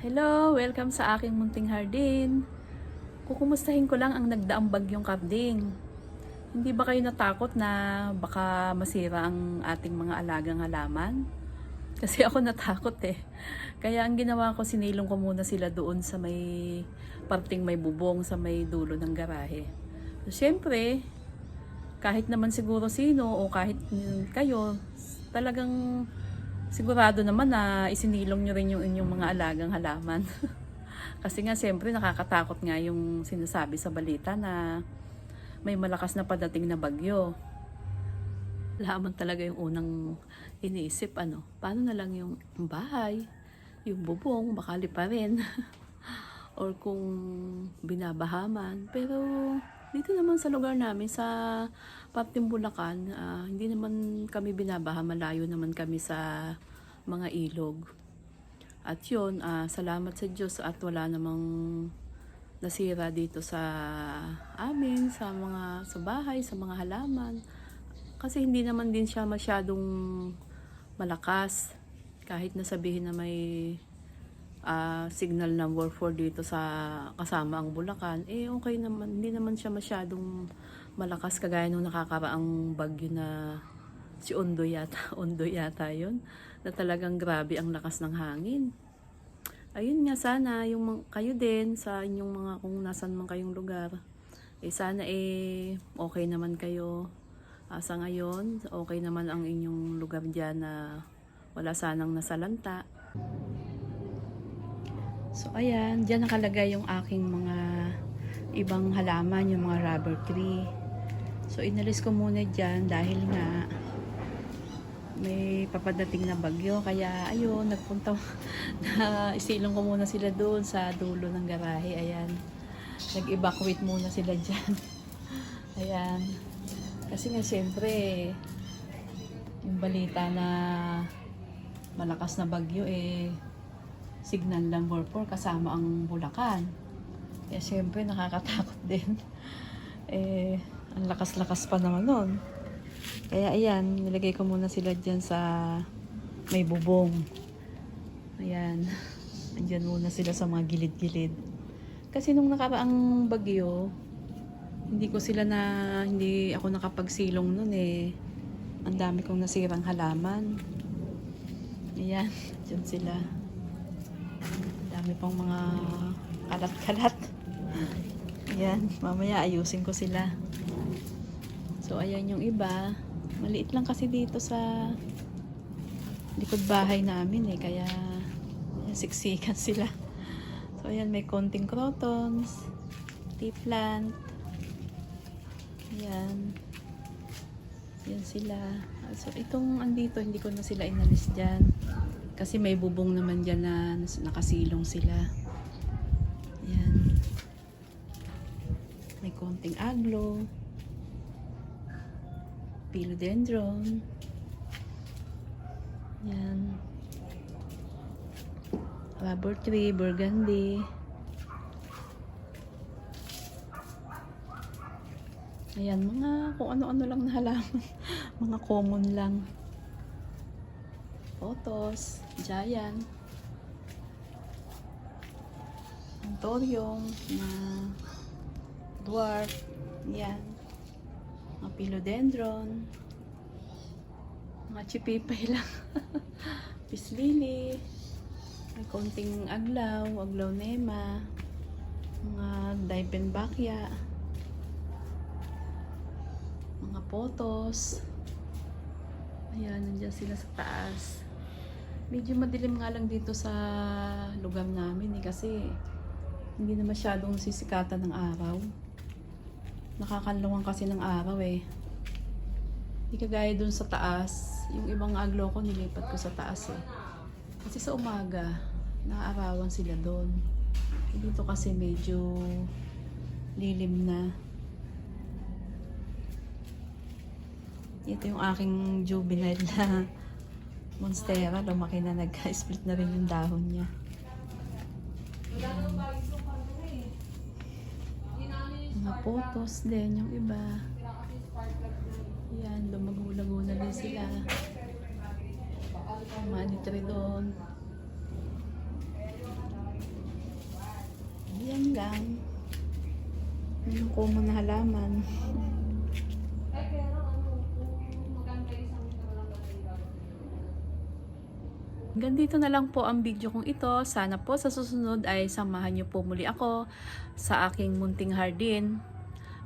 Hello! Welcome sa aking munting hardin. Kukumustahin ko lang ang nagdaang bagyong karding. Hindi ba kayo natakot na baka masira ang ating mga alagang halaman? Kasi ako natakot eh. Kaya ang ginawa ko, sinilong ko muna sila doon sa may parting may bubong sa may dulo ng garahe. So, Siyempre, kahit naman siguro sino o kahit kayo, talagang sigurado naman na isinilong nyo rin yung inyong mga alagang halaman. Kasi nga siyempre nakakatakot nga yung sinasabi sa balita na may malakas na padating na bagyo. Laman talaga yung unang iniisip ano, paano na lang yung bahay, yung bubong, bakali pa rin. Or kung binabahaman. Pero dito naman sa lugar namin, sa Parting Bulacan, ah, hindi naman kami binabaha, malayo naman kami sa mga ilog. At yun, ah, salamat sa Diyos at wala namang nasira dito sa amin, sa mga sa bahay, sa mga halaman. Kasi hindi naman din siya masyadong malakas. Kahit na sabihin na may ah, signal number 4 dito sa kasama ang Bulacan, eh okay naman, hindi naman siya masyadong malakas kagaya nung nakakaraang bagyo na si Ondo yata, Ondo yata yun, na talagang grabe ang lakas ng hangin. Ayun nga sana, yung kayo din sa inyong mga kung nasan man kayong lugar, eh sana eh okay naman kayo. Ah, sa ngayon, okay naman ang inyong lugar dyan na wala sanang nasalanta. So ayan, diyan nakalagay yung aking mga ibang halaman, yung mga rubber tree. So inalis ko muna diyan dahil nga may papadating na bagyo. Kaya ayun nagpunta na isilong ko muna sila doon sa dulo ng garahe. Ayan nag-evacuate muna sila diyan ayan. Kasi nga siyempre yung balita na malakas na bagyo eh signal number 4 kasama ang Bulacan. Kaya syempre nakakatakot din. eh, ang lakas-lakas pa naman nun. Kaya ayan, nilagay ko muna sila dyan sa may bubong. Ayan. Andyan muna sila sa mga gilid-gilid. Kasi nung nakaraang bagyo, hindi ko sila na, hindi ako nakapagsilong nun eh. Ang dami kong nasirang halaman. Ayan, dyan sila. Dami pang mga kalat-kalat. Ayan, mamaya ayusin ko sila. So, ayan yung iba. Maliit lang kasi dito sa likod bahay namin eh. Kaya, ayan, siksikan sila. So, ayan, may konting crotons, tea plant. Ayan. Ayan sila. So, itong andito, hindi ko na sila inalis dyan. Kasi may bubong naman dyan na nakasilong sila. Ayan. May konting aglo. Philodendron. Ayan. Rubber tree, burgundy. Ayan, mga kung ano-ano lang na halaman. mga common lang. Photos, giant. Antorium, na dwarf, yan. Mga philodendron. Mga chipipay lang. Peace. May konting aglaw, aglaw nema. Mga dipenbachia. Mga photos. Ayan, nandiyan sila sa taas. Medyo madilim nga lang dito sa lugar namin eh kasi hindi na masyadong sisikatan ng araw. Nakakanlungan kasi ng araw eh. Hindi kagaya dun sa taas. Yung ibang aglo ko nilipat ko sa taas eh. Kasi sa umaga, naaarawan sila doon. Dito kasi medyo lilim na. Ito yung aking juvenile na monstera. Lumaki na nagka-split na rin yung dahon niya. Mga photos din yung iba. Yan, lumago-lago na din sila. Mga anitridon. lang. Ano ko na halaman. Hanggang na lang po ang video kong ito. Sana po sa susunod ay samahan niyo po muli ako sa aking munting hardin.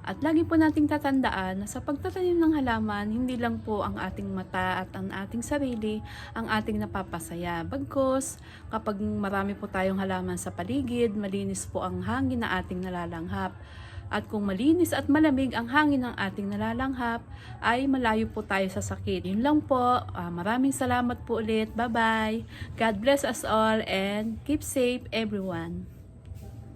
At lagi po nating tatandaan na sa pagtatanim ng halaman, hindi lang po ang ating mata at ang ating sarili ang ating napapasaya. Bagkos, kapag marami po tayong halaman sa paligid, malinis po ang hangin na ating nalalanghap. At kung malinis at malamig ang hangin ng ating nalalanghap, ay malayo po tayo sa sakit. Yun lang po. Ah, maraming salamat po ulit. Bye-bye. God bless us all and keep safe everyone.